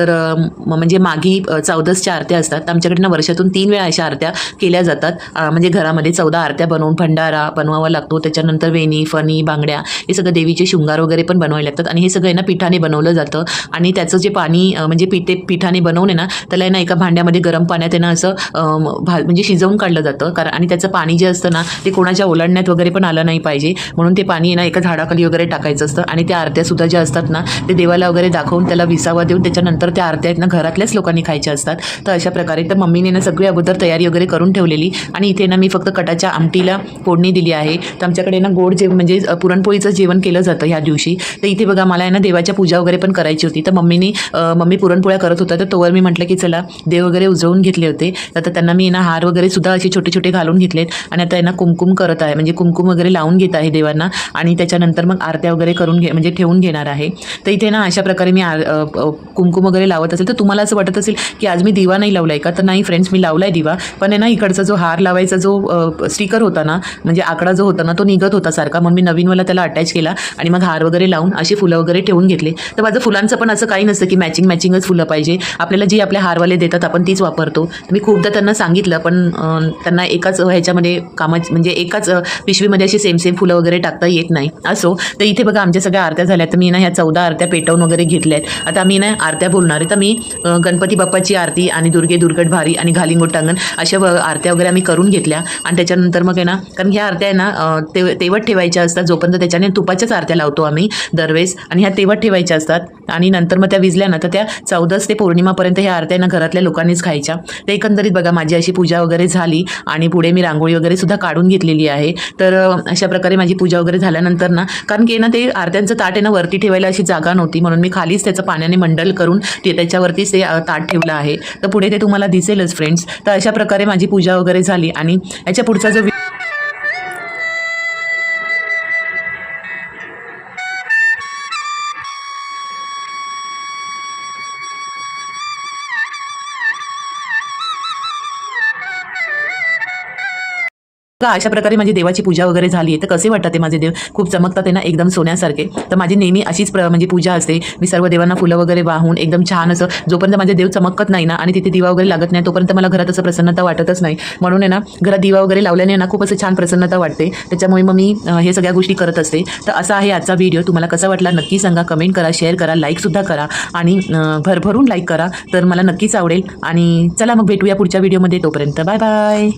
तर म्हणजे मागी चौदासच्या चौदसच्या आरत्या असतात. तर आमच्याकडनं वर्षातून तीन वेळा अशा आरत्या केल्या जातात. म्हणजे घरामध्ये चौदा आरत्या बनवून भंडारा बनवावा लागतो. त्याच्यानंतर वेणी फणी बांगड्या हे सगळं देवीचे शृंगार वगैरे पण बनवावे लागतात आणि हे सगळं ना पिठाने बनवलं जातं. आणि त्याचं जे पाणी म्हणजे पिठे पिठाने बनवणे ना त्याला आहे ना एका भांड्यामध्ये गरम पाण्यात आहे ना असं भा म्हणजे शिजवून काढलं जातं. कारण आणि त्याचं पाणी जे असतं ना ते कोणाच्या ओलांडण्यात वगैरे पण आलं नाही पाहिजे. म्हणून ते पाणी आहे ना एका झाडाखाली वगैरे टाकायचं असतं. आणि त्या आरत्यासुद्धा ज्या असतात ना ते देवाला वगैरे दाखवून त्याला विसावा देऊन त्याच्यानंतर त्या आरत्या आहेत ना घरातल्याच लोकांनी खायच्या असतात. तर अशा प्रकारे तर मम्मीने ना सगळी अगोदर तयारी वगैरे करून ठेवलेली. आणि इथे ना मी फक्त कटाच्या आमटीला फोडणी दिली आहे. तर आमच्याकडे ना गोड जेव म्हणजे पुरणपोळीचं जेवण केलं जातं ह्या दिवशी. तर इथे बघा मला आहे ना देवाच्या पूजा वगैरे पण करायची होती. तर मम्मीनी मम्मी पुरणपोळ्या करत होता तर तोवर मी म्हटलं की चला देव वगैरे उजळून घेतले होते. तर आता त्यांना मी ना हार वगैरे सुद्धा असे छोटे छोटे घालून घेतलेत. आणि आता यांना कुमकुम करत आहे. म्हणजे कुमकुम वगैरे लावून घेत आहे देवांना. आणि त्याच्यानंतर मग आरत्या वगैरे करून घे म्हणजे ठेवून घेणार आहे. तर इथे ना अशा प्रकारे मी आर- कुमकुम वगैरे लावत असेल तर तुम्हाला असं वाटत असेल की आज मी दिवा नाही लावला आहे का? तर नाही फ्रेंड्स मी लावला आहे दिवा. पण आहे ना इकडचा जो हार लावायचा जो स्टिकर होता ना म्हणजे आकडा जो होता ना तो निघत होता सारखा. म्हणून मी नवीनवाला त्याला अटॅच केला आणि मग हार वगैरे लावून अशी फुलं वगैरे ठेवून घेतले. तर माझं फुलांचं पण असं काही नसतं की मॅचिंग मॅचिंगच फुलं पाहिजे. आपल्याला जी आपल्या हारवाले देतात आपण तीच वापरतो. मी खूपदा त्यांना सांगितलं पण त्यांना एकाच ह्याच्यामध्ये कामा म्हणजे एकाच पिशवीमध्ये अशी सेम सेम फुलं वगैरे टाकता येत नाही. असो. तर इथे बघा आमच्या सगळ्या आरत्या झाल्या. तर मी ना ह्या चौदा आरत्या पेटवून वगैरे घेतल्या आहेत आता मी ना आरत्या बोलणार आहे तर मी गणपती बाप्पाची आरती आणि दुर्गे दुर्गट भारी आणि घालिंगोटांगण अशा व- आरत्या वगैरे आम्ही करून घेतल्या. आणि त्याच्यानंतर मग आहे ना कारण ह्या आरत्या आहे ना ते तेवट ठेवायच्या असतात जोपर्यंत त्याच्याने तुपाच्याच आरत्या लावतो आम्ही दरवेळेस. आणि ह्या तेवट ठेवायच्या असतात. आणि नंतर मग त्या विजल्या ना तर त्या चौदस ते पौर्णिमापर्यंत ह्या आरत्या ना घरातल्या लोकांनीच खायच्या. तर एकंदरीत बघा माझी अशी पूजा वगैरे झाली आणि पुढे मी रांगोळी वगैरे सुद्धा काढून घेतलेली आहे. तर अशा प्रकारे माझी पूजा वगैरे झाल्यानंतर ना कारण की ना ते आरत्यांचं ताट आहे ना वरती ठेवायला अशी जागा नव्हती. म्हणून मी खालीच त्याचं पाण्याने मंडल करून ते त्याच्यावरतीच ते ताट ठेवलं आहे. तर पुढे ते तुम्हाला दिसेलच फ्रेंड्स तर अशा प्रकारे माझी पूजा वगैरे झाली आणि याच्या पुढचा जो अशा प्रकारे माझी देवाची पूजा वगैरे झाली आहे? तर कसे वाटतात ते माझे देव? खूप चमकतात आहे ना एकदम सोन्यासारखे. तर माझी नेहमी अशीच प्र म्हणजे पूजा असते. मी सर्व देवांना फुलं वगैरे वाहून एकदम छान असं जोपर्यंत माझे देव चमकत नाही ना आणि तिथे दिवा वगैरे लागत नाही तोपर्यंत मला घरात असं प्रसन्नता वाटतच नाही. म्हणून आहे ना घरात दिवा वगैरे लावल्याने ना खूप असं छान प्रसन्नता वाटते. त्याच्यामुळे मग मी हे सगळ्या गोष्टी करत असते. तर असा आहे आजचा व्हिडिओ तुम्हाला कसा वाटला नक्की सांगा. कमेंट करा शेअर करा लाईकसुद्धा करा. आणि भरभरून लाईक करा. तर मला नक्कीच आवडेल. आणि चला मग भेटूया पुढच्या व्हिडिओमध्ये तोपर्यंत बाय बाय